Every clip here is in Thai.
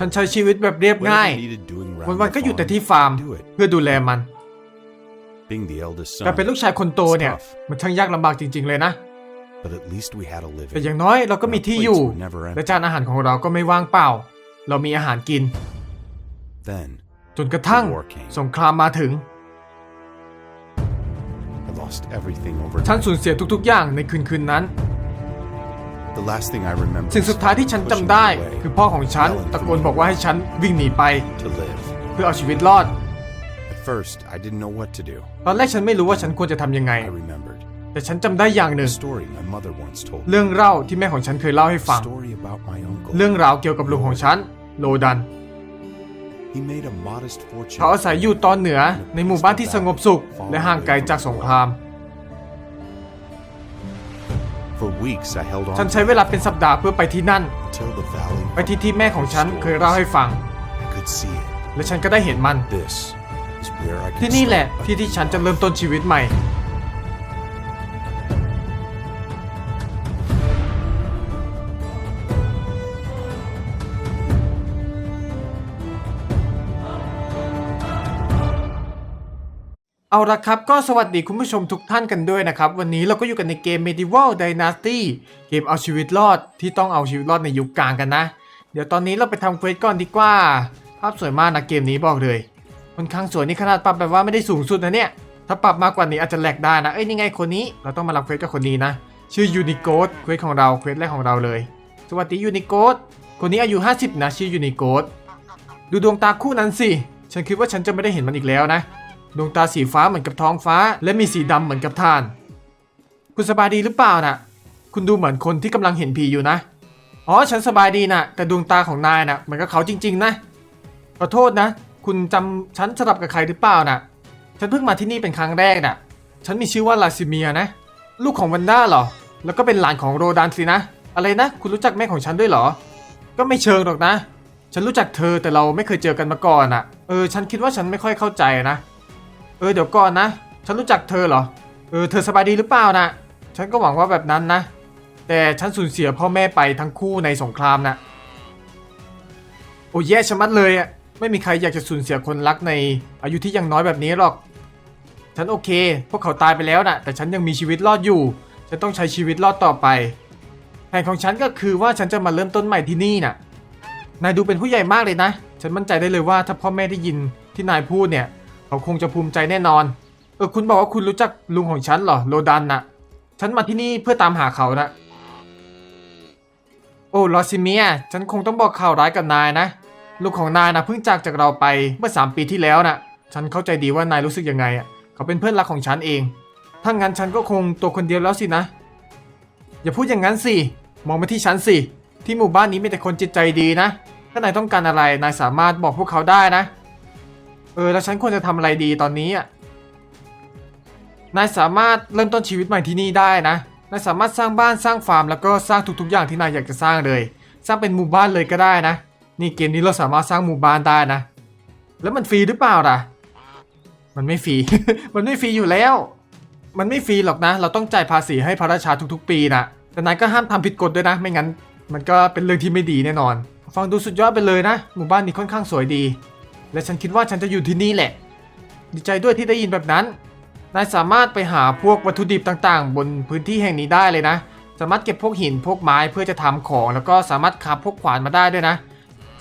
ฉันใช้ชีวิตแบบเรียบง่าย Whatever needed doing around วัน the ๆก็อยู่แต่ farm, ที่ฟาร์ม do it. เพื่อดูแลมัน Being the eldest การ son, เป็นลูกชายคนโตเนี่ย It's tough. มันช่างยากลำบากจริง ๆ เลยนะ but at least we had a แต่ living. อย่างน้อยเราก็มีที่อยู่ Our plates were never empty. และจานอาหารของเราก็ไม่ว่างเปล่า เรามีอาหารกิน Then จนกระทั่ง The war came. สงครามมาถึง I lost everything ฉัน overnight. สูญเสียทุกๆอย่างในคืนคืนนั้น สิ่ง is สุดท้ายที่ฉัน pushing จำได้ me away คือพ่อของฉันตะโกนบอกว่าให้ฉันวิ่งหนีไป to live. เพื่อเอาชีวิตรอด At first, I didn't know what to do. ตอนแรกฉันไม่รู้ว่าฉันควรจะทำยังไง I remembered แต่ฉันจำได้อย่างหนึ่ a ง story my mother once told me. เรื่องเล่าที่แม่ของฉันเคยเล่าให้ A ฟัง story about my uncle. เรื่องราวเกี่ยวกับลุงของฉัน โลดัน He made a modest fortune. เขาอาศัยอยู่ตอนเหนือในหมู่บ้านที่สงบสุข และห่างไกลจากสงคราม ฉันใช้เวลาเป็นสัปดาห์เพื่อไปที่นั่น until the valley ไปที่ที่แม่ของฉันเคยเล่าให้ฟัง I could see it. และฉันก็ได้เห็นมัน This is where I ที่ could นี่แหละ start ที่ที่ฉันจะเริ่มต้นชีวิตใหม่ เอาละครับก็สวัสดีคุณผู้ชมทุกท่านกันด้วยนะครับ วันนี้เราก็อยู่กันในเกม Medieval Dynasty เกมเอาชีวิตรอดที่ต้องเอาชีวิตรอดในยุคกลางกันนะ เดี๋ยวตอนนี้เราไปทำเควสก่อนดีกว่า ภาพสวยมากนะเกมนี้บอกเลยค่อนข้างสวยนี่ขนาดปรับแบบว่าไม่ได้สูงสุดนะเนี่ย ถ้าปรับมากกว่านี้อาจจะแหลกได้นะ เอ้ยนี่ไงคนนี้เราต้องมารับเควสกับคนนี้นะ ชื่อยูนิโกดเควสของเราเควสแรกของเราเลย สวัสดียูนิโกดคนนี้อายุ 50 นะ ชื่อยูนิโกดดูดวงตาคู่นั้นสิฉันคิดว่าฉันจะไม่ได้เห็นมันอีกแล้วนะ ดวงตาสีฟ้าเหมือนกับท้องฟ้า และมีสีดำเหมือนกับท่าน คุณสบายดีหรือเปล่าน่ะ คุณดูเหมือนคนที่กำลังเห็นผีอยู่นะ อ๋อ ฉันสบายดีนะแต่ดวงตาของนายน่ะเหมือนกับเขาจริง ๆ นะ ขอโทษนะ คุณจำฉันสลับกับใครหรือเปล่าน่ะ ฉันเพิ่งมาที่นี่เป็นครั้งแรกน่ะ ฉันมีชื่อว่าลาซิเมียนะ ลูกของวันด้าเหรอ แล้วก็เป็นหลานของโรดานสินะ อะไรนะ คุณรู้จักแม่ของฉันด้วยเหรอ ก็ไม่เชิงหรอกนะ ฉันรู้จักเธอแต่เราไม่เคยเจอกันมาก่อนอะ เออ ฉันคิดว่าฉันไม่ค่อยเข้าใจนะ เออเดี๋ยวก่อนนะ ฉันรู้จักเธอเหรอ เออเธอสบายดีหรือเปล่านะฉันก็หวังว่าแบบนั้นนะ แต่ฉันสูญเสียพ่อแม่ไปทั้งคู่ในสงครามนะโอ้แย่ชะมัดเลยอะไม่มีใครอยากจะสูญเสียคนรักในอายุที่ยังน้อยแบบนี้หรอก ฉันโอเค พวกเขาตายไปแล้วนะแต่ฉันยังมีชีวิตรอดอยู่ ฉันต้องใช้ชีวิตรอดต่อไปแผนของฉันก็คือว่าฉันจะมาเริ่มต้นใหม่ที่นี่น่ะนายดูเป็นผู้ใหญ่มากเลยนะ ฉันมั่นใจได้เลยว่าถ้าพ่อแม่ได้ยินที่นายพูดเนี่ย เขาคงจะภูมิใจแน่นอน เออคุณบอกว่าคุณรู้จักลุงของฉันเหรอโลดันน่ะ ฉันมาที่นี่เพื่อตามหาเขานะโอ้ลอซิเมีย ฉันคงต้องบอกข่าวร้ายกับนายนะ ลูกของนายนะเพิ่งจากจากเราไปเมื่อ 3 ปีที่แล้วนะฉันเข้าใจดีว่านายรู้สึกยังไงอะเขาเป็นเพื่อนรักของฉันเอง ถ้างั้นฉันก็คงตัวคนเดียวแล้วสินะ อย่าพูดอย่างนั้นสิ มองมาที่ฉันสิ ที่หมู่บ้านนี้มีแต่คนจิตใจดีนะ ถ้านายต้องการอะไร นายสามารถบอกพวกเขาได้นะ เออแล้วฉันควรจะทำอะไรดีตอนนี้อะ นายสามารถเริ่มต้นชีวิตใหม่ที่นี่ได้นะ นายสามารถสร้างบ้านสร้างฟาร์มแล้วก็สร้างทุกๆ อย่างที่นายอยากจะสร้างเลย สร้างเป็นหมู่บ้านเลยก็ได้นะ นี่เกมนี้เราสามารถสร้างหมู่บ้านได้นะ แล้วมันฟรีหรือเปล่าล่ะ มันไม่ฟรี มันไม่ฟรีอยู่แล้ว มันไม่ฟรีหรอกนะ เราต้องจ่ายภาษีให้พระราชาทุกๆ ปีนะแต่นายก็ห้ามทำผิดกฎด้วยนะ ไม่งั้น มันก็เป็นเรื่องที่ไม่ดีแน่นอน ฟังดูสุดยอดไปเลยนะ หมู่บ้านนี้ค่อนข้างสวยดี และฉันคิดว่าฉันจะอยู่ที่นี่แหละ ดีใจด้วยที่ได้ยินแบบนั้น นายสามารถไปหาพวกวัตถุดิบต่างๆ บนพื้นที่แห่งนี้ได้เลยนะ สามารถเก็บพวกหินพวกไม้เพื่อจะทำของ แล้วก็สามารถคราบพวกขวานมาได้ด้วยนะ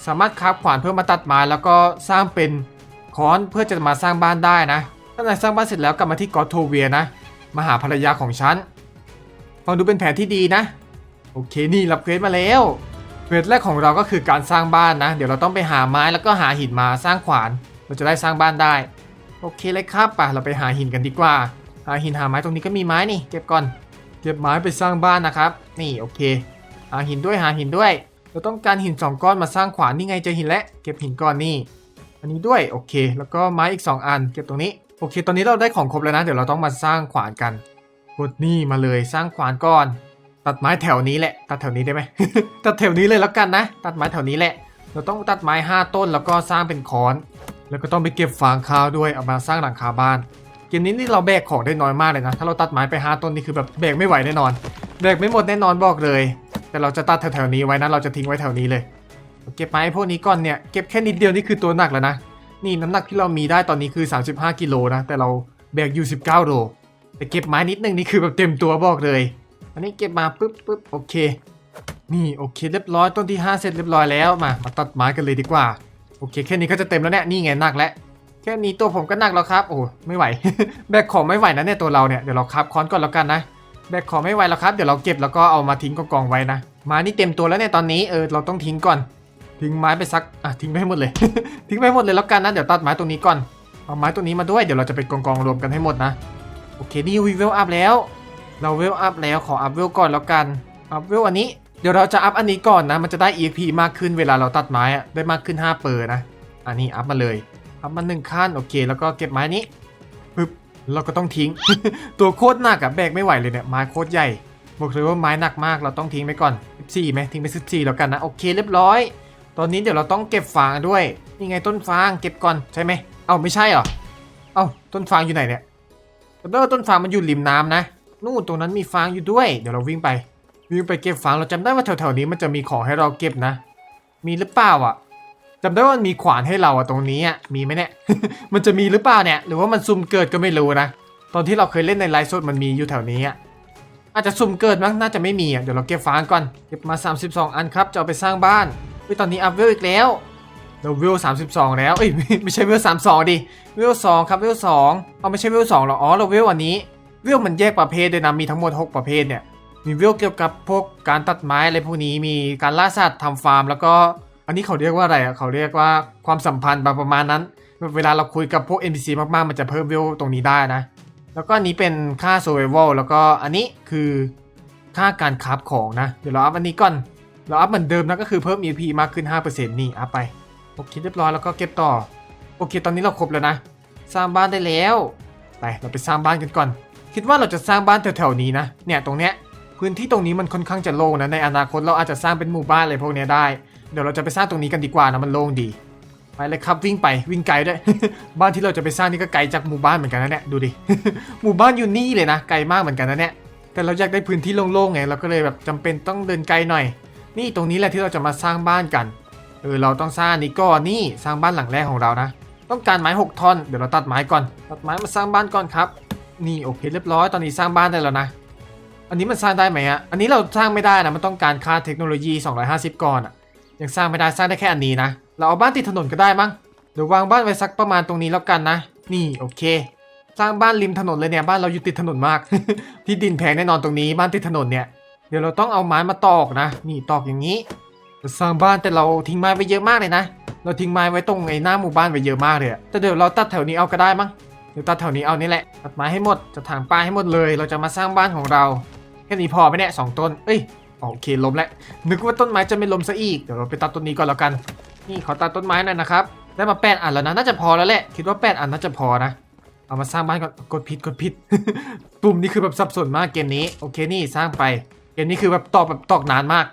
สามารถคราบขวานเพื่อมาตัดไม้แล้วก็สร้างเป็นค้อนเพื่อจะมาสร้างบ้านได้นะ ถ้านายสร้างบ้านเสร็จแล้วกลับมาที่กอตโทเวียนะ มาหาภรรยาของฉัน ฟังดูเป็นแผนที่ดีนะ โอเคนี่รับเควสมาแล้ว เควสแรกของเราก็คือการสร้างบ้านนะ เดี๋ยวเราต้องไปหาไม้แล้วก็หาหินมาสร้างขวาน เราจะได้สร้างบ้านได้ โอเคเลยครับป่ะเราไปหาหินกันดีกว่า หาหินหาไม้ตรงนี้ก็มีไม้นี่ เก็บก่อน เก็บไม้ไปสร้างบ้านนะครับ นี่โอเค หาหินด้วยหาหินด้วย เราต้องการหินสองก้อนมาสร้างขวานนี่ไงเจอหินแล้ว เก็บหินก้อนนี่ อันนี้ด้วยโอเค แล้วก็ไม้อีก 2 อัน เก็บตรงนี้ โอเค ตอนนี้เราได้ของครบแล้วนะ เดี๋ยวเราต้องมาสร้างขวานกัน กดนี่มาเลยสร้างขวานก่อน ตัดไม้แถวนี้แหละ ตัดแถวนี้ได้ไหม ตัดแถวนี้เลยแล้วกันนะ ตัดไม้แถวนี้แหละ เราต้องตัดไม้ 5 ต้นแล้วก็สร้างเป็นคอน แล้วก็ต้องไปเก็บฟางข้าวด้วยเอามาสร้างหลังคาบ้าน เกมนี้นี่เราแบกของได้น้อยมากเลยนะ ถ้าเราตัดไม้ไป 5 ต้นนี่คือแบบแบกไม่ไหวแน่นอน แบกไม่หมดแน่นอนบอกเลย แต่เราจะตัดแถวๆนี้ไว้นะ เราจะทิ้งไว้แถวนี้เลย เก็บไม้พวกนี้ก่อนเนี่ย เก็บแค่นิดเดียวนี่คือตัวหนักแล้วนะ นี่น้ำหนักที่เรามีได้ตอนนี้คือ 35กิโลนะ แต่เราแบกอยู่19โลแต่เก็บไม้นิดนึงนี่คือแบบเต็มตัวบอกเลย อันนี้เก็บมาปุ๊บปุ๊บโอเค นี่โอเคเรียบร้อยต้นที่ 5 เสร็จเรียบร้อยแล้วมา มาตัดไม้กันเลยดีกว่า โอเค แค่นี้ก็จะเต็มแล้วเนี่ยนี่ไงหนักแล้วแค่นี้ตัวผมก็หนักแล้วครับ โอ้ไม่ไหว แบกของไม่ไหวนะเนี่ยตัวเราเนี่ยเดี๋ยวเราคับค้อนก่อนแล้วกันนะแบกของไม่ไหวแล้วครับเดี๋ยวเราเก็บแล้วก็เอามาทิ้งกองไว้นะไม้นี่เต็มตัวแล้วเนี่ยตอนนี้เออเราต้องทิ้งก่อน ทิ้งไม้ไปสักอะทิ้งไปให้หมดเลย ทิ้งไปให้หมดเลยแล้วกันนะเดี๋ยวตัดไม้ตรงนี้ก่อนเอาไม้ตรงนี้มาด้วยเดี๋ยวเราจะไปกองๆรวมกันให้หมดนะโอเคนี่วีเวลอัพแล้ว เราเวลอัพแล้วขออัพเวลก่อนแล้วกันอัพเวลอันนี้เดี๋ยวเราจะอัพอันนี้ก่อนนะ มันจะได้ EP มากขึ้นเวลาเราตัดไม้อะได้มากขึ้น 5 เปอร์นะ อันนี้อัพมาเลย อัพมาหนึ่งขั้นโอเค แล้วก็เก็บไม้นี้ปึ๊บเราก็ต้องทิ้ง ตัวโคตรหนักอะแบกไม่ไหวเลยเนี่ยไม้โคตรใหญ่ บอกเลยว่าไม้หนักมากเราต้องทิ้งไปก่อน14ไหมทิ้งไป14แล้วกันนะโอเคเรียบร้อย ตอนนี้เดี๋ยวเราต้องเก็บฟางด้วยนี่ไงต้นฟางเก็บก่อนใช่ไหมเอ้าไม่ใช่เหรอเอ้าต้นฟางอยู่ไหนเนี่ยเออต้นฟางมันอยู่ริมน้ำนะ นู่นตรงนั้นมีฟางอยู่ด้วย เดี๋ยวเราวิ่งไป วิ่งไปเก็บฟางเราจำได้ว่าแถวๆนี้มันจะมีของให้เราเก็บนะ มีหรือเปล่าอะจำได้ว่ามันมีขวานให้เราอะตรงนี้อะมีไหมเนี่ยมันจะมีหรือเปล่าเนี่ย หรือว่ามันซุ่มเกิดก็ไม่รู้นะตอนที่เราเคยเล่นในไลฟ์สดมันมีอยู่แถวนี้อะอาจจะซุ่มเกิดมั้งน่าจะไม่มีอะเดี๋ยวเราเก็บฟางก่อนเก็บมา 32 อันครับจะเอาไปสร้างบ้านเฮ้ยตอนนี้อัพเวลอีกแล้วเราเวล32แล้วเอ้ยไม่ไม่ใช่เวล32ดิเวล2ครับเวล2เอาไม่ใช่เวล2หรออ๋อเราเวลอันนี้ เวลมันแยกประเภทด้วยนะมีทั้งหมด 6 ประเภทเนี่ยมีเวลเกี่ยวกับพวกการตัดไม้อะไรพวกนี้มีการล่าสัตว์ทำฟาร์ม แล้วก็อันนี้เขาเรียกว่าอะไรอะเขาเรียกว่าความสัมพันธ์ประมาณนั้น เวลาเราคุยกับพวก NPC มากๆ มันจะเพิ่มเวลตรงนี้ได้นะ แล้วก็อันนี้เป็นค่า survival แล้วก็อันนี้คือค่าการคราฟของนะ เดี๋ยวเราอัพอันนี้ก่อน เราอัพเหมือนเดิมนะก็คือเพิ่ม EP มากขึ้น 5%นี่อัพไปโอเคเรียบร้อยแล้วก็เก็บต่อโอเค ตอนนี้เราครบแล้วนะ สร้างบ้านได้แล้วไปเราไปสร้างบ้านกันก่อน คิดว่าเราจะสร้างบ้านแถวๆนี้นะ เนี่ยตรงเนี้ยพื้นที่ตรงนี้มันค่อนข้างจะโล่งนะ ในอนาคตเราอาจจะสร้างเป็นหมู่บ้านอะไรพวกนี้ได้ เดี๋ยวเราจะไปสร้างตรงนี้กันดีกว่านะมันโล่งดี ไปเลยครับวิ่งไปวิ่งไกลด้วย บ้านที่เราจะไปสร้างนี่ก็ไกลจากหมู่บ้านเหมือนกันนะเนี่ยดูดิ หมู่บ้านอยู่นี่เลยนะไกลมากเหมือนกันนะเนี่ยแต่เราอยากได้พื้นที่โล่งๆไงเราก็เลยแบบจำเป็นต้องเดินไกลหน่อย นี่ตรงนี้แหละที่เราจะมาสร้างบ้านกันเออเราต้องสร้างนนี้ก่อนนี่สร้างบ้านหลังแรกของเรานะ ต้องการไม้ 6ท่อนเดี๋ยวเราตัดไม้ก่อน ตัดไม้มาสร้างบ้านก่อนครับ นี่โอเคเรียบร้อยตอนนี้สร้างบ้านได้แล้วนะ อันนี้มันสร้างได้ไหมอะอันนี้เราสร้างไม่ได้นะมันต้องการค่าเทคโนโลยี 250 ก่อนอะยังสร้างไม่ได้สร้างได้แค่อันนี้นะ เราเอาบ้านติดถนนก็ได้มั้งเดี๋ยววางบ้านไว้สักประมาณตรงนี้แล้วกันนะ นี่โอเค สร้างบ้านริมถนนเลยเนี่ยบ้านเราอยู่ติดถนนมาก ที่ดินแพงแน่นอนตรงนี้บ้านติดถนนเนี่ยเดี๋ยวเราต้องเอาไม้มาตอกนะ นี่ตอกอย่างนี้สร้างบ้านแต่เราทิ้งไม้ไว้เยอะมากเลยนะ เราทิ้งไม้ไว้ตรงไอ้หน้าหมู่บ้านไว้เยอะมากเลยแต่เดี๋ยวเราตัดแถวนี้เอาก็ได้มั้ง เดี๋ยวตัดแถวนี้เอานี่แหละตัดไม้ให้หมดจะถางป้าให้หมดเลย เราจะมาสร้างบ้านของเราแค่นี้พอไหมเนี่ยสองต้น เอ้ยโอเคล้มแล้วนึกว่าต้นไม้จะไม่ล้มซะอีกเดี๋ยวเราไปตัดต้นนี้ก่อนแล้วกัน นี่ขอตัดต้นไม้หน่อยนะครับได้มาแปดอันแล้วนะน่าจะพอแล้วแหละคิดว่าแปดอันน่าจะพอนะเอามาสร้างบ้านก่อนกดผิดกดผิด ปุ่มนี้คือแบบสับสนมากเกมนี้โอเคนี่สร้างไปเกมนี้คือแบบตอบแบบตอกนานมาก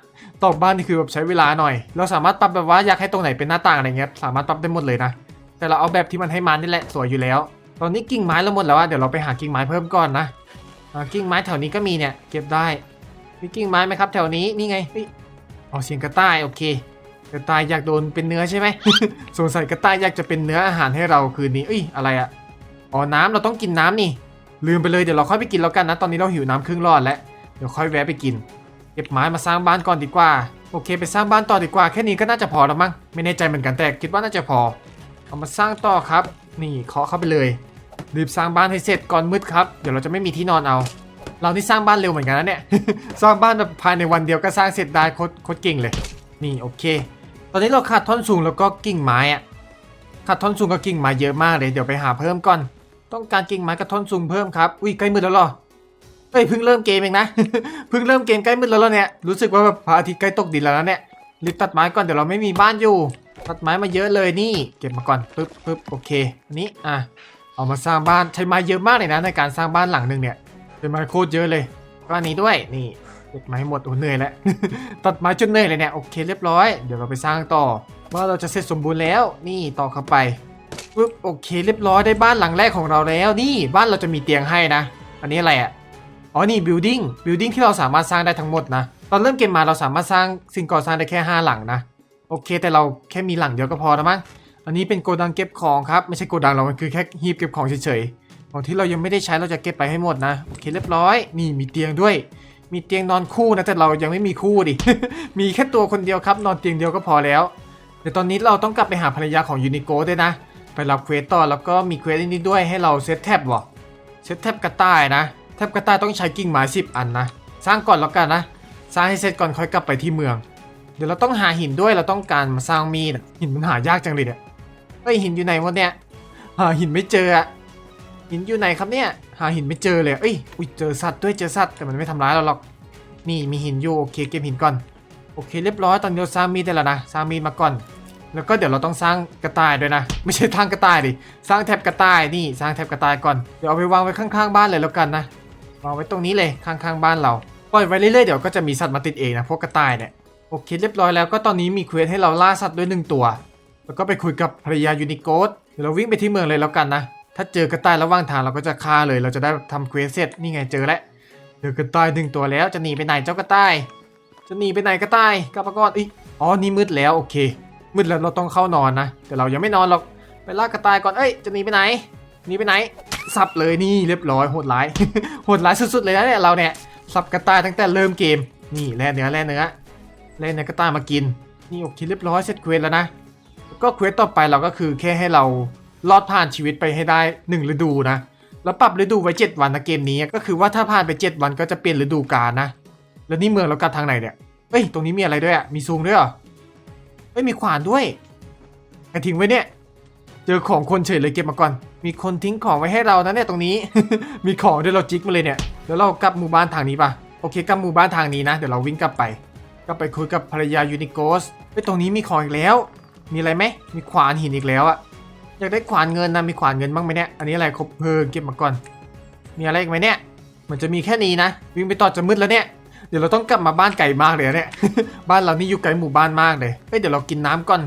ตอกบ้านนี่คือแบบใช้เวลาหน่อย เราสามารถปรับแบบว่าอยากให้ตรงไหนเป็นหน้าต่างอะไรเงี้ยสามารถปรับได้หมดเลยนะ แต่เราเอาแบบที่มันให้มานี่แหละสวยอยู่แล้ว ตอนนี้กิ่งไม้เราหมดแล้วอะเดี๋ยวเราไปหากิ่งไม้เพิ่มก่อนนะกิ่งไม้แถวนี้ก็มีเนี่ย เก็บได้มีกิ่งไม้ไหมครับแถวนี้นี่ไงเอ๋อเสียงกระต่ายโอเค กระต่ายอยากโดนเป็นเนื้อใช่ไหมสงสัยกระต่ายอยากจะเป็นเนื้ออาหารให้เราคืนนี้เอ้ยอะไรอะอ๋อน้ำเราต้องกินน้ำนี่ ลืมไปเลยเดี๋ยวเราค่อยไปกินแล้วกันนะตอนนี้เราหิวน้ำครึ่งหลอดแล้วเดี๋ยวค่อยแวะไปกิน เก็บไม้มาสร้างบ้านก่อนดีกว่าโอเค ไปสร้างบ้านต่อดีกว่าแค่นี้ก็น่าจะพอแล้วมั้งไม่แน่ใจเหมือนกันแต่คิดว่าน่าจะพอเอามาสร้างต่อครับ นี่เคาะเข้าไปเลย รีบสร้างบ้านให้เสร็จก่อนมืดครับ เดี๋ยวเราจะไม่มีที่นอนเอา เรานี่สร้างบ้านเร็วเหมือนกันนะเนี่ย สร้างบ้านแบบภายในวันเดียวก็สร้างเสร็จได้โคตรโคตรเก่งเลย นี่โอเค ตอนนี้เราขาดท่อนสูงแล้วก็กิ่งไม้อะขาดท่อนสูงกับกิ่งไม้เยอะมากเลย เดี๋ยวไปหาเพิ่มก่อน ต้องการกิ่งไม้กับท่อนสูงเพิ่มครับ อุ้ยใกล้มืดแล้วหรอเอ้ยเพิ่งเริ่มเกมเองนะ เพิ่งเริ่มเกมใกล้มืดแล้วเนี่ย รู้สึกว่าแบบพระอาทิตย์ใกล้ตกดินแล้วนะเนี่ยรีบตัดไม้ก่อนเดี๋ยวเราไม่มีบ้านอยู่ ตัดไม้มาเยอะเลยนี่ เก็บมาก่อนปึ๊บปึ๊บโอเค นี้อะ เอามาสร้างบ้านใช้ไม้เยอะมากเลยนะในการสร้างบ้านหลังหนึ่งเนี่ยเป็นไม้โคตรเยอะเลยก็อันนี้ด้วยนี่เก็บไม้หมดโอ้เหนื่อยแล้วตัดไม้จนเหนื่อยเลยเนี่ยโอเคเรียบร้อยเดี๋ยวเราไปสร้างต่อว่าเราจะเสร็จสมบูรณ์แล้วนี่ต่อเข้าไปปึ๊บโอเคเรียบร้อยได้บ้านหลังแรกของเราแล้ว นี่บ้านเราจะมีเตียงให้นะ อันนี้อะไรอะอ๋อนี่ building building ที่เราสามารถสร้างได้ทั้งหมดนะ ตอนเริ่มเกมมาเราสามารถสร้างสิ่งก่อสร้างได้แค่ 5 หลังนะ โอเค แต่เราแค่มีหลังเดียวก็พอแล้วมั้ง อันนี้เป็นโกดังเก็บของครับ ไม่ใช่โกดังเรามันคือแค่ฮีบเก็บของเฉยๆของที่เรายังไม่ได้ใช้เราจะเก็บไปให้หมดนะโอเคเรียบร้อย นี่มีเตียงด้วย มีเตียงนอนคู่นะแต่เรายังไม่มีคู่ดิ มีแค่ตัวคนเดียวครับ นอนเตียงเดียวก็พอแล้วเดี๋ยวตอนนี้เราต้องกลับไปหาภรรยาของยูนิโกด้วยนะ ไปรับเควสต่อแล้วก็มีเควสอันนี้ด้วยให้เราเซตแท็บวะเซตแท็บกระต่ายนะแท็บกระต่ายต้องใช้กิ่งไม้สิบอันนะสร้างก่อนแล้วกันนะสร้างให้เสร็จก่อนค่อยกลับไปที่เมือง เดี๋ยวเราต้องหาหินด้วยเราต้องการมาสร้างมีดหินมันหายากจังเลยเนี่ย เฮ้ยหินอยู่ไหนวะเนี่ยหาหินไม่เจออะหินอยู่ไหนครับเนี่ย หาหินไม่เจอเลยเอ้ยอุ้ยเจอสัตว์ด้วยเจอสัตว์แต่มันไม่ทำร้ายเราหรอกนี่มีหินอยู่โอเคเก็บหินก่อนโอเคเรียบร้อยตอนนี้เราสร้างมีดได้แล้วนะสร้างมีดมาก่อน แล้วก็เดี๋ยวเราต้องสร้างกระต่ายด้วยนะ ไม่ใช่ทางกระต่ายดิสร้างแถบกระต่ายนี่สร้างแถบกระต่ายก่อนเดี๋ยวเอาไปวางไว้ข้างๆบ้านเลยแล้วกันนะวางไว้ตรงนี้เลยข้างๆบ้านเราปล่อยไว้เรื่อยๆเดี๋ยวก็จะมีสัตว์มาติดเองนะพวกกระต่ายเนี่ยโอเคเรียบร้อยแล้วก็ตอนนี้มีเควสให้เราล่าสัตว์ด้วยหนึ่งตัว แล้วก็ไปคุยกับภรรยายูนิโกสเดี๋ยวเราวิ่งไปที่เมืองเลยแล้วกันนะ ถ้าเจอกระต่ายระหว่างทางเราก็จะฆ่าเลย เราจะได้ทำเควสเสร็จนี่ไงเจอแล้วเจอกระต่ายหนึ่งตัวแล้วจะหนีไปไหนเจ้ากระต่าย จะหนีไปไหนกระต่ายกลับมาก่อนอีอ๋อนี่มืดแล้วโอเค มืดแล้วเราต้องเข้านอนนะ แต่เรายังไม่นอนหรอกไปล่ากระต่ายก่อนเอ้ยจะหนีไปไหนหนีไปไหนสับเลยนี่เรียบร้อยโหดร้ายโหดร้ายสุดๆเลยนะเนี่ยเราเนี่ยสับกระต่ายตั้งแต่เริ่มเกมนี่แล่เนื้อแล่เนื้อแล่เนื้อกระต่ายมากินนี่โอเคเรียบร้อยเสร็จเควสแล้วนะ ก็เควสต่อไปเราก็คือแค่ให้เรารอดผ่านชีวิตไปให้ได้หนึ่งฤดูนะ แล้วปรับฤดูไว้ 7 วันนะเกมนี้ ก็คือว่าถ้าผ่านไป 7 วันก็จะเปลี่ยนฤดูกาลนะ แล้วนี่เมืองเรากลับทางไหนเนี่ย เอ้ย ตรงนี้มีอะไรด้วยอะ มีซูมด้วยเหรอ เอ้ย มีขวานด้วยใครทิ้งไว้เนี่ย เจอของคนเฉยเลยเก็บมาก่อน มีคนทิ้งของไว้ให้เรานะเนี่ยตรงนี้ มีของด้วยเราจิกมาเลยเนี่ยเดี๋ยวเรากลับหมู่บ้านทางนี้ปะโอเค กลับหมู่บ้านทางนี้นะ เดี๋ยวเราวิ่งกลับไปก็ไปคุยกับภรรยายูนิโกสเฮ้ยตรงนี้มีของอีกแล้ว มีอะไรไหมมีขวานหินอีกแล้วอะอยากได้ขวานเงินนะมีขวานเงินบ้างไหมเนี่ยอันนี้อะไรครบเพลิงเก็บมาก่อน มีอะไรอีกไหมเนี่ยเหมือนจะมีแค่นี้นะวิ่งไปต่อจะมืดแล้วเนี่ยเดี๋ยวเราต้องกลับมาบ้านไก่มากเลยเนี่ยบ้านเรานี่อยู่ไกลหมู่บ้านมากเลยเฮ้ยเดี๋ยวเรากินน้ำก่อน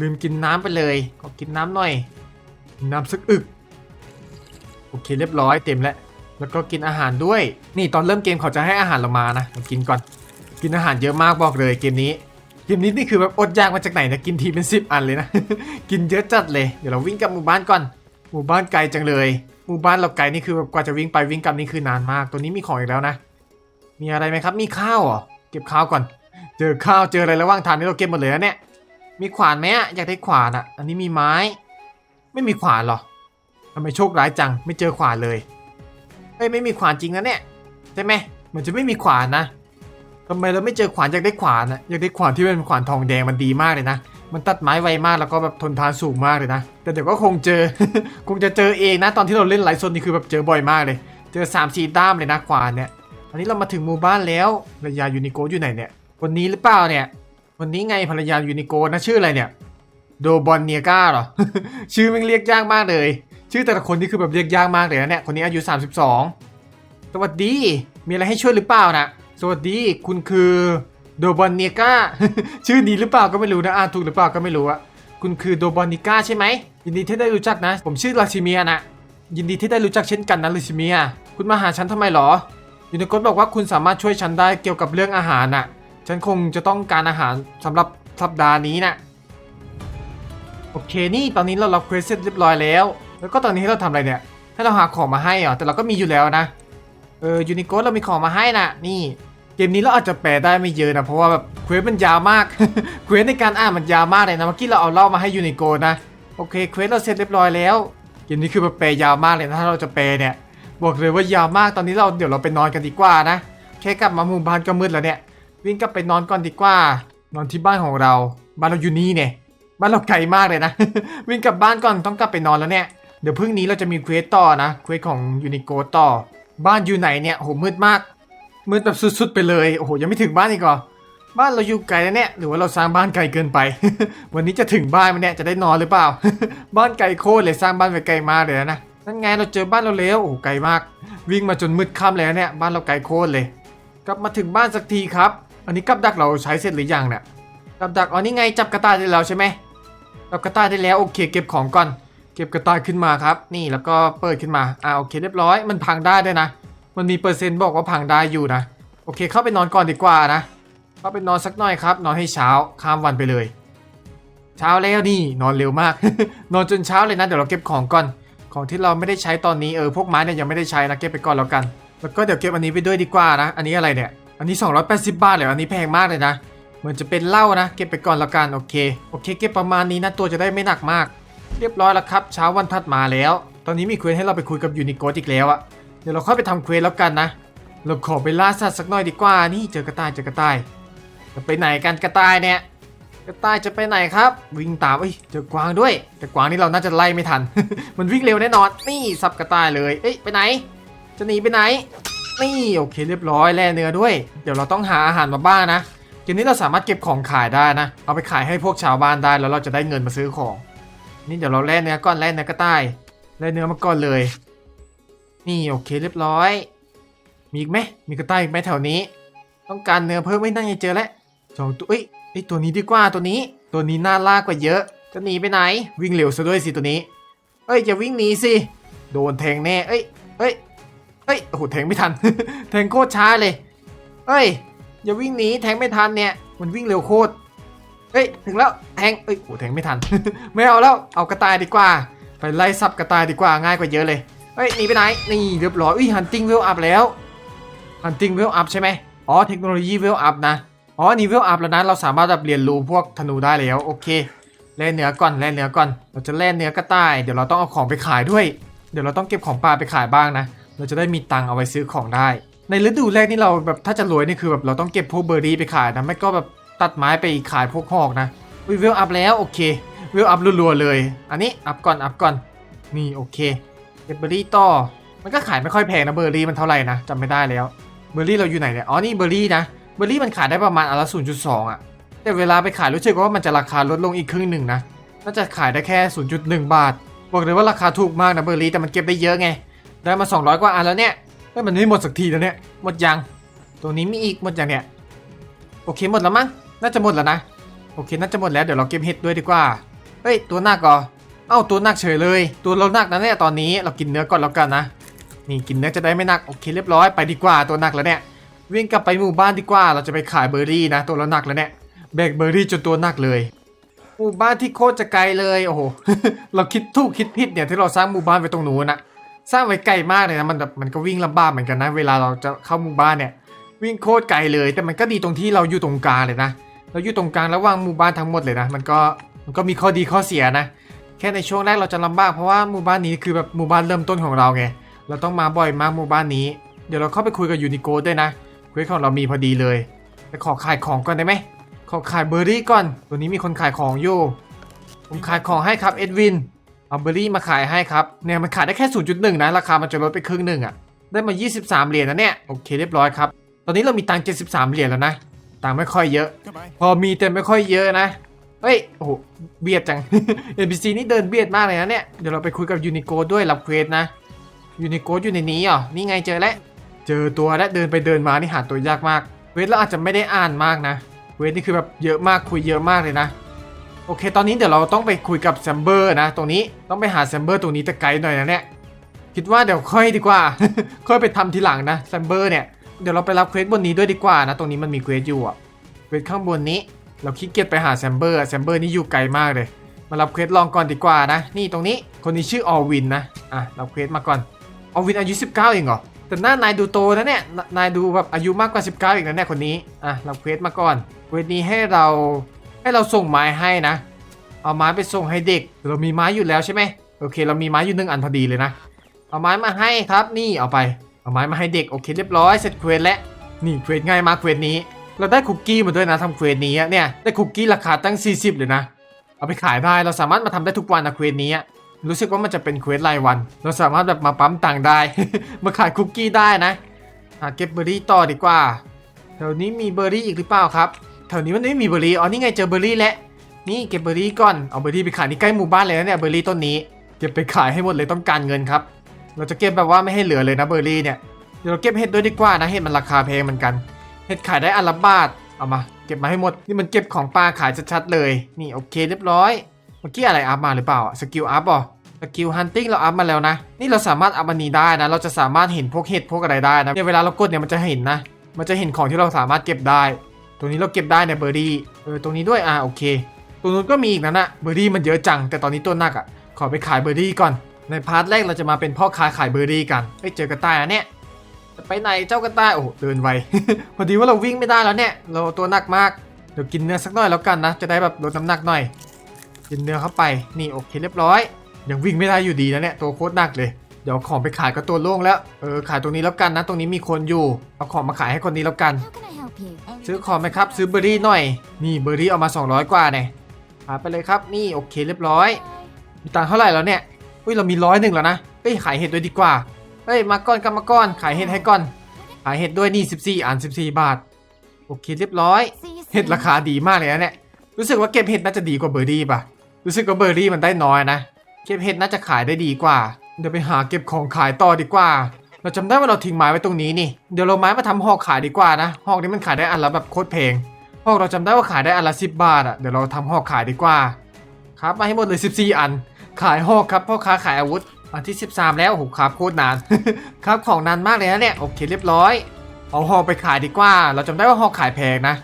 ลืมกินน้ำไปเลยขอกินน้ำหน่อยนน้ำสักอึกโอเคเรียบร้อยเต็มแล้วแล้วก็กินอาหารด้วย นี่ตอนเริ่มเกมเขาจะให้อาหารเรามานะกินก่อน กินอาหารเยอะมากบอกเลยเกมนี้ เกมนี้นี่คือแบบอดอยากมาจากไหนนะกินทีเป็นสิบอันเลยนะ กินเยอะจัดเลย เดี๋ยวเราวิ่งกลับหมู่บ้านก่อน หมู่บ้านไกลจังเลย หมู่บ้านเราไกลนี่คือแบบกว่าจะวิ่งไปวิ่งกลับนี่คือนานมาก ตัวนี้มีของอีกแล้วนะ มีอะไรไหมครับ มีข้าวเหรอ เก็บข้าวก่อน เจอข้าวเจออะไรระหว่างทางนี่เราเก็บหมดเลยนะเนี่ย มีขวานไหมอะอยากได้ขวานอะอันนี้มีไม้ ไม่มีขวานหรอทำไมโชคร้ายจัง ไม่เจอขวานเลยเฮ้ยไม่มีขวานจริงนะเนี่ย ใช่ไหมเหมือนจะไม่มีขวานนะ ทำไมเราไม่เจอขวานอยากได้ขวานอะอยากได้ขวานที่เป็นขวานทองแดงมันดีมากเลยนะ มันตัดไม้ไวมากแล้วก็แบบทนทานสูงมากเลยนะ แต่เดี๋ยวก็คงเจอ คงจะเจอเองนะตอนที่เราเล่นไลฟ์โซนนี่คือแบบเจอบ่อยมากเลย เจอ3ามสี่ด้ามเลยนะขวานเนี่ย อันนี้เรามาถึงหมู่บ้านแล้วภรรยายูนิโกอยู่ไหนเนี่ยคนนี้หรือเปล่าเนี่ยคนนี้ไงภรรยายูนิโกนะชื่ออะไรเนี่ยโดบอนเนียก้าเหรอ ชื่อมันเรียกยากมากเลย ชื่อแต่ละคนนี่คือแบบเรียกยากมากเลยนะเนี่ย คนนี้อายุ 32 สวัสดี มีอะไรให้ช่วยหรือเปล่านะ สวัสดีคุณคือโดบอนเนกาชื่อนี้หรือเปล่าก็ไม่รู้นะอ่านถูกหรือเปล่าก็ไม่รู้อะคุณคือโดบอนนิก้าใช่ไหมยินดีที่ได้รู้จักนะ ผมชื่อลาชิเมียนะยินดีที่ได้รู้จักเช่นกันนะลาชิเมีย คุณมาหาฉันทำไมหรอยูนิโกสบอกว่าคุณสามารถช่วยฉันได้เกี่ยวกับเรื่องอาหารน่ะ ฉันคงจะต้องการอาหารสำหรับสัปดาห์นี้น่ะโอเคนี่ตอนนี้เรารับเควสเสร็จเรียบร้อยแล้ว แล้วก็ตอนนี้เราทำอะไรเนี่ย ให้เราหาของมาให้เหรอแต่เราก็มีอยู่แล้วนะ ออยูนิโกสเรามีของมาให้น่ะนี่ เกมนี้เราอาจจะแปลได้ไม่เยอะนะ เพราะว่าแบบเควสมันยาวมาก เควสในการอ่านมันยาวมากเลยนะ เมื่อกี้เราเอาเล่ามาให้ยูนิโกสนะ โอเค เควสเราเสร็จเรียบร้อยแล้ว เกมนี้คือแบบแปลยาวมากเลยนะถ้าเราจะแปลเนี่ย บอกเลยว่ายาวมาก ตอนนี้เราเดี๋ยวเราไปนอนกันดีกว่านะ แค่กลับมาหมู่บ้านก็มืดแล้วเนี่ย วิ่งกลับไปนอนก่อนดีกว่า นอนที่บ้านของเรา บ้านเราอยู่นี่เนี่ย บ้านเราไกลมากเลยนะ วิ่งกลับบ้านก่อนต้องกลับไปนอนแล้วเนี่ย เดี๋ยวพรุ่งนี้เราจะมีเควสต่อนะ เควสของยูนิโกต่อ บ้านอยู่ไหนเนี่ยโอ้โหมืดมาก มืดแบบสุดๆไปเลยโอ้โหยังไม่ถึงบ้านอีกเหรอบ้านเราอยู่ไกลแล้วเนี่ยหรือว่าเราสร้างบ้านไกลเกินไป วันนี้จะถึงบ้านไหมเนี่ยจะได้นอนหรือเปล่า บ้านไกลโคตรเลยสร้างบ้านไว้ไกลมากเลยนะนั่นไงเราเจอบ้านเราแล้วโอ้โหไกลมาก วิ่งมาจนมืดค่ำแล้วเนี่ยบ้านเราไกลโคตรเลย กลับมาถึงบ้านสักทีครับ อันนี้กับดักเราใช้เสร็จหรือยังเนี่ยกับดักอ๋อนี่ไงจับกระต่ายได้แล้วใช่ไหมจับกระต่ายได้แล้วโอเค เก็บของก่อน เก็บกระต่ายขึ้นมาครับ นี่แล้วก็เปิดขึ้นมาอ่าโอเคเรียบร้อยมันพังได้ด้วยนะ มันมีเปอร์เซ็นต์บอกว่าพังได้อยู่นะ โอเค เข้าไปนอนก่อนดีกว่านะเข้าไปนอนสักหน่อยครับ นอนให้เช้าข้ามวันไปเลย เช้าแล้วนี่นอนเร็วมาก นอนจนเช้าเลยนะเดี๋ยวเราเก็บของก่อน ของที่เราไม่ได้ใช้ตอนนี้เออพวกไม้เนี่ยยังไม่ได้ใช้นะเก็บไปก่อนแล้วกัน แล้วก็เดี๋ยวเก็บอันนี้ไปด้วยดีกว่านะ อันนี้อะไรเนี่ย อันนี้ 280 บาทเลยอันนี้แพงมากเลยนะเหมือนจะเป็นเหล้านะ เก็บไปก่อนแล้วกันโอเคโอเค เก็บประมาณนี้นะตัวจะได้ไม่หนักมาก เรียบร้อยแล้วครับเช้าวันถัดมาแล้ว ตอนนี้มีเควสให้เราไปคุยกับยูนิโกอีกแล้วอะเดี๋ยวเราค่อยไปทำเควสแล้วกันนะเราขอไปล่าสัตว์สักหน่อยดีกว่านี่เจอกระต่ายเจอกระต่าย จะไปไหนกันกระต่ายเนี่ยกระต่ายจะไปไหนครับ วิ่งตามเอ้ยเจอกวางด้วย แต่กวางนี่เราน่าจะไล่ไม่ทัน มันวิ่งเร็วแน่นอนนี่สับกระต่ายเลยเอ้ยไปไหน จะหนีไปไหนนี่โอเคเรียบร้อยแล่เนื้อด้วย เดี๋ยวเราต้องหาอาหารมาบ้างนะเกมนี้เราสามารถเก็บของขายได้นะ เอาไปขายให้พวกชาวบ้านได้แล้วเราจะได้เงินมาซื้อของ นี่เดี๋ยวเราแล่เนื้อก่อนแล่เนื้อกระต่ายแล่เนื้อมาก่อนเลย นี่โอเคเรียบร้อย มีอีกไหมมีกระต่ายอีกไหมแถวนี้ ต้องการเนื้อเพิ่มไม่น่าจะเจอแล้วสองตัวเอ้ยไอยตัวนี้ดีกว่าตัวนี้ ตัวนี้น่าลากกว่าเยอะ จะหนีไปไหน วิ่งเร็วซะด้วยสิตัวนี้ เอ้ยอย่าวิ่งหนีสิ โดนแทงแน่ เอ้ยเอ้ยเอ้ยโอ้โหแทงไม่ทัน แทงโคตรช้าเลย เอ้ยอย่าวิ่งหนีแทงไม่ทันเนี่ย มันวิ่งเร็วโคตร เอ้ยถึงแล้วแทงเอ้ยโอ้โหแทงไม่ทัน ไม่เอาแล้วเอากระต่ายดีกว่า ไปไล่สับกระต่ายดีกว่าง่ายกว่าเยอะเลยเฮ้ยหนีไปไหนนี่เรียบร้อยอุ้ยฮันติงเวลอัพแล้วฮันติงเวลอัพใช่ไหมอ๋อเทคโนโลยีเวลอัพนะอ๋อนี่เวลอัพแล้วนะเราสามารถแบบเรียนรู้พวกธนูได้แล้วโอเคแล่เนื้อก่อนแล่เนื้อก่อน เราจะแล่เนื้อกระต่ายเดี๋ยวเราต้องเอาของไปขายด้วย เดี๋ยวเราต้องเก็บของป่าไปขายบ้างนะ เราจะได้มีตังค์เอาไว้ซื้อของได้ ในฤดูแรกนี่เราแบบถ้าจะรวยนี่คือแบบเราต้องเก็บพวกเบอร์รี่ไปขายนะไม่ก็แบบ ตัดไม้ไปขายพวกหอกนะวิวอัพแล้วโอเควิวอัพรัวๆเลย อันนี้อัพก่อนอัพก่อนนี่โอเคเบเบอร์รี่ต่อ มันก็ขายไม่ค่อยแพงนะเบอร์รี่มันเท่าไหร่นะจำไม่ได้แล้ว เบอร์รี่เราอยู่ไหนเนี่ย อ๋อนี่เบอร์รี่นะ เบอร์รี่มันขายได้ประมาณอันละ0.2อะแต่เวลาไปขายรู้สึกว่ามันจะราคาลดลงอีกครึ่งหนึ่งนะ น่าจะขายได้แค่0.1บาท บอกเลยว่าราคาถูกมากนะเบอร์รี่แต่มันเก็บได้เยอะไง ได้มา200กว่าอันแล้วเนี่ยเฮ้ยมันไม่หมดสักทีแล้วเนี่ย หมดยังตัวนี้มีอีกหมดยังเนี่ย โอเคหมดแล้วมั้ง น่าจะหมดแล้วนะ โอเค น่าจะหมดแล้วเดี๋ยวเราเก็บเห็ดด้วยดีกว่า เฮ้ย ตัวหนักเหรอเอ้าตัวหนักเฉยเลย ตัวเราหนักนะเนี่ยตอนนี้เรากินเนื้อก่อนแล้วกันนะ นี่กินเนื้อจะได้ไม่หนักโอเคเรียบร้อยไปดีกว่าตัวหนักแล้วเนี่ยวิ่งกลับไปหมู่บ้านดีกว่า เราจะไปขายเบอร์รี่นะ ตัวเราหนักแล้วเนี่ยแบกเบอร์รี่จนตัวหนักเลย หมู่บ้านที่โคตรจะไกลเลยโอ้โหเราคิดถูกคิดผิดเนี่ยที่เราสร้างหมู่บ้านไว้ตรงนู้นนะสร้างไว้ไกลมากเลยนะมันแบบมันก็วิ่งลำบากเหมือนกันนะ เวลาเราจะเข้าหมู่บ้านเนี่ย วิ่งโคตรไกลเลย แต่มันก็ดีตรงที่เราอยู่ตรงกลางเลยนะ เราอยู่ตรงกลางระหว่างหมู่บ้านทั้งหมดเลยนะ มันก็มันก็มีข้อดีข้อเสียนะ แค่ในช่วงแรกเราจะลำบากเพราะว่าหมู่บ้านนี้คือแบบหมู่บ้านเริ่มต้นของเราไง เราต้องมาบ่อยมากหมู่บ้านนี้ เดี๋ยวเราเข้าไปคุยกับยูนิโกด้วยนะคุยของเรามีพอดีเลยไปขอขายของก่อนได้ไหมขอขายเบอร์รี่ก่อน ตัวนี้มีคนขายของอยู่ ผมขายของให้ครับเอ็ดวิน เอาเบอร์รี่มาขายให้ครับ เนี่ยมันขายได้แค่ 0.1 นะ ราคามันจะลดไปครึ่งหนึ่งอะได้มา 23 เหรียญนะเนี่ย โอเคเรียบร้อยครับ ตอนนี้เรามีตังค์73 เหรียญแล้วนะ ตังค์ไม่ค่อยเยอะ Goodbye. พอมีแต่ไม่ค่อยเยอะนะ เฮ้ย โอ้โห เบียดจัง NPC นี่เดินเบียดมากเลยนะเนี่ย เดี๋ยวเราไปคุยกับยูนิโกด้วยรับเควสนะ ยูนิโกอยู่ในนี้เหรอ นี่ไงเจอแล้ว เจอตัวและเดินไปเดินมานี่หาตัวยากมากเควสเราอาจจะไม่ได้อ่านมากนะเควสนี่คือแบบเยอะมากคุยเยอะมากเลยนะ โอเค ตอนนี้เดี๋ยวเราต้องไปคุยกับแซมเบอร์นะ ตรงนี้ต้องไปหาแซมเบอร์ตรงนี้แต่ไกลหน่อยนะเนี่ยคิดว่าเดี๋ยวค่อยดีกว่า ค่อยไปทำทีหลังนะแซมเบอร์เนี่ย เดี๋ยวเราไปรับเควสบนนี้ด้วยดีกว่านะ ตรงนี้มันมีเควสอยู่อะเควสข้างบนนี้ เราขี้เกียจไปหาแซมเบอร์แซมเบอร์นี่อยู่ไกลมากเลย มารับเควสลองก่อนดีกว่านะ นี่ตรงนี้คนนี้ชื่อออวินนะ อะรับเควสมาก่อน ออวินอายุ 19เองเหรอ แต่หน้านายดูโตนะเนี่ยนนายดูแบบอายุมากกว่า 19อีกนะเนี่ยคนนี้ อะรับเควสมาก่อน เควสนี้ให้เราให้เราส่งไม้ให้นะ เอาไม้ไปส่งให้เด็ก เรามีไม้อยู่แล้วใช่ไหมโอเค เรามีไม้อยู่หนึ่งอันพอดีเลยนะ เอาไม้มาให้ครับ นี่เอาไป เอาไม้มาให้เด็กโอเคเรียบร้อยเสร็จเควสแล้วนี่เควสง่ายมากเควสนี้ เราได้คุกกี้มาด้วยนะทำเควสนี้อะเนี่ยได้คุกกี้ราคาตั้ง 40เลยนะ เอาไปขายได้เราสามารถมาทำได้ทุกวันนะเควสนี้อะรู้สึกว่ามันจะเป็นเควสรายวัน เราสามารถแบบมาปั๊มตังได้ มาขายคุกกี้ได้นะหาเก็บเบอร์รี่ต่อดีกว่าแถวนี้มีเบอร์รี่อีกหรือเปล่าครับแถวนี้มันไม่มีเบอร์รี่อ๋อนี่ไงเจอเบอร์รี่แล้วนี่เก็บเบอร์รี่ก่อนเอาเบอร์รี่ไปขายนี่ใกล้หมู่บ้านเลยนะเนี่ยเบอร์รี่ต้นนี้เก็บไปขายให้หมดเลยต้องการเงินครับ เราจะเก็บแบบว่าไม่ให้เหลือเลยนะเบอร์รี่เนี่ยเดี๋ยวเราเก็บเห็ดด้วยดีกว่านะเห็ดมันราคาแพงเหมือนกัน เห็ดขายได้อันละบาทเอามาเก็บมาให้หมดนี่มันเก็บของปลาขายชัดๆเลยนี่โอเคเรียบร้อยเมื่อกี้อะไรอัพมาหรือเปล่าสกิลอัพอะสกิลฮันติ้งเราอัพมาแล้วนะ นี่เราสามารถอัพอันนี้ได้นะ เราจะสามารถเห็นพวกเห็ดพวกอะไรได้นะเนี่ยเวลาเรากดเนี่ยมันจะเห็นนะ มันจะเห็นของที่เราสามารถเก็บได้ ตรงนี้เราเก็บได้เนี่ยเบอร์รี่เออตรงนี้ด้วยอะโอเคตัวนู้นก็มีอีกนั่นะเบอร์รี่มันเยอะจัง แต่ตอนนี้ตัวหนักอะขอไปขายเบอร์รี่ก่อน ในพาร์ทแรกเราจะมาเป็นพ่อค้าขายเบอร์รี่กันเอ้ยเจอกระต่ายอะเนี่ยจะไปไหนเจ้ากระต่ายโอ้เดินไวพอดีว่าเราวิ่งไม่ได้แล้วเนี่ย เราตัวหนักมากเดี๋ยวกินเนื้อสักหน่อยแล้วกันนะ จะได้แบบลดน้ำหนักหน่อย กินเนื้อเข้าไปนี่โอเคเรียบร้อย ยังวิ่งไม่ได้อยู่ดีนะเนี่ยตัวโคตรหนักเลยเดี๋ยวของไปขายก็ตัวโล่งแล้วเออขายตรงนี้แล้วกันนะ ตรงนี้มีคนอยู่เอาของมาขายให้คนนี้แล้วกัน ซื้อของไหมครับ ซื้อเบอร์รี่หน่อยนี่เบอร์รี่เอามา 200 กว่าเนี่ยหาไปเลยครับนี่โอเคเรียบร้อยมีตังเท่าไหร่แล้วเนี่ย อุ้ยเรามีร้อยหนึ่งแล้วนะเฮ้ยขายเห็ดด้วยดีกว่าเฮ้ยมาก่อนกรรมาก่อนขายเห็ดให้ก่อน ขายเห็ดด้วยนี่ 14อัน14 บาท โอเคเรียบร้อย เห็ดราคาดีมากเลยนะเนี่ย รู้สึกว่าเก็บเห็ดน่าจะดีกว่าเบอร์รี่ป่ะ รู้สึกว่าเบอร์รี่มันได้น้อยนะ เก็บเห็ดน่าจะขายได้ดีกว่า เดี๋ยวไปหาเก็บของขายต่อดีกว่า เราจำได้ว่าเราทิ้งไม้ไว้ตรงนี้นี่ เดี๋ยวเราไม้มาทำหอกขายดีกว่านะ หอกนี้มันขายได้อันละแบบโคตรแพงหอกเราจำได้ว่าขายได้อันละ10บบาทอะเดี๋ยวเราทำหอกขายดีกว่า ครับมาให้หมดเลย 14 อัน ขายหอกครับพ่อค้าขายอาวุธอันที่ 13 แล้วโอ้โหครับโคตรนาน ครับของนานมากเลยนะเนี่ยโอเคเรียบร้อย เอาหอกไปขายดีกว่า เราจำได้ว่าหอกขายแพงนะ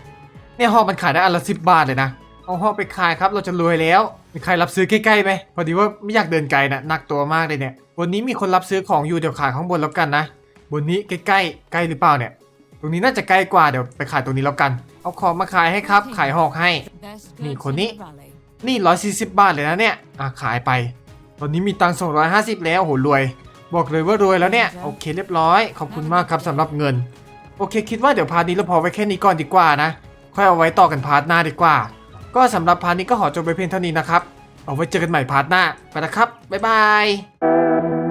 เนี่ยหอกมันขายได้อันละสิบบาทเลยนะ เอาหอกไปขายครับเราจะรวยแล้วมีใครรับซื้อใกล้ๆไหมพอดีว่าไม่อยากเดินไกลนะหนักตัวมากเลยเนี่ยบนนี้มีคนรับซื้อของอยู่เดี๋ยวขายข้างบนแล้วกันนะบนนี้ใกล้ๆใกล้หรือเปล่าเนี่ย ตรงนี้น่าจะใกล้กว่าเดี๋ยวไปขายตรงนี้แล้วกัน เอาของมาขายให้ครับ ขายหอกให้นี่คนนี้ นี่ 140 บาทเลยนะเนี่ย อะ ขายไป ตอนนี้มีตังค์250 แล้วโหรวย บอกเลยว่ารวยแล้วเนี่ย โอเคเรียบร้อย ขอบคุณมากครับสำหรับเงิน โอเค คิดว่าเดี๋ยวพาร์ทนี้เราพอไว้แค่นี้ก่อนดีกว่านะ ค่อยเอาไว้ต่อกันพาร์ทหน้าดีกว่า ก็สำหรับพาร์ทนี้ก็ขอจบไปเพียงเท่านี้นะครับ เอาไว้เจอกันใหม่พาร์ทหน้า ไปนะครับ บ๊ายบาย